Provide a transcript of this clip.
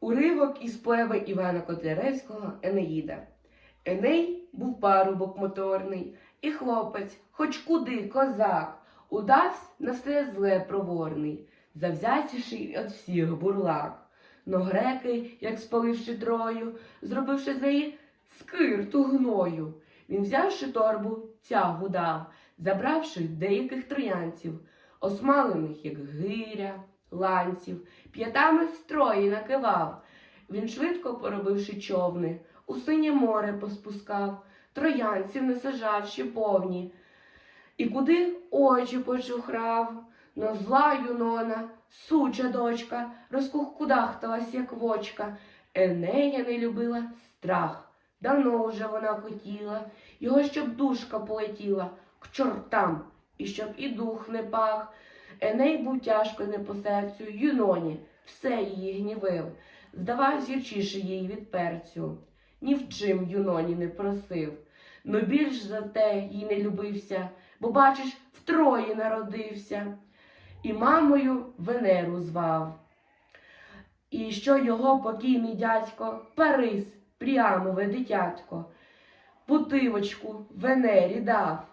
Уривок із поеми Івана Котляревського Енеїда. Еней був парубок моторний, і хлопець, хоч куди козак, удавсь на все зле проворний, завзятіший від всіх бурлак. Но греки, як спаливши трою, зробивши з неї скирту гною, він взявши торбу, тягу дав, забравши деяких троянців, осмалених, як гиря, ланців, п'ятами строї накивав. Він швидко поробивши човни, у синє море поспускав, троянців насажавши повні. І куди очі почухрав, но зла юнона, суча дочка, розкухкудахталась, як вочка. Енея не любила страх. Давно вже вона хотіла, його щоб душка полетіла к чортам, і щоб і дух не пах. Еней був тяжко не по серцю, юноні, все її гнівив, здавав гірчіше їй від перцю. Ні в чим юноні не просив, но більш за те їй не любився, бо, бачиш, втрої народився, і мамою Венеру звав. І що його покійний дядько Парис, Пріамове дитятко, путивочку Венері дав.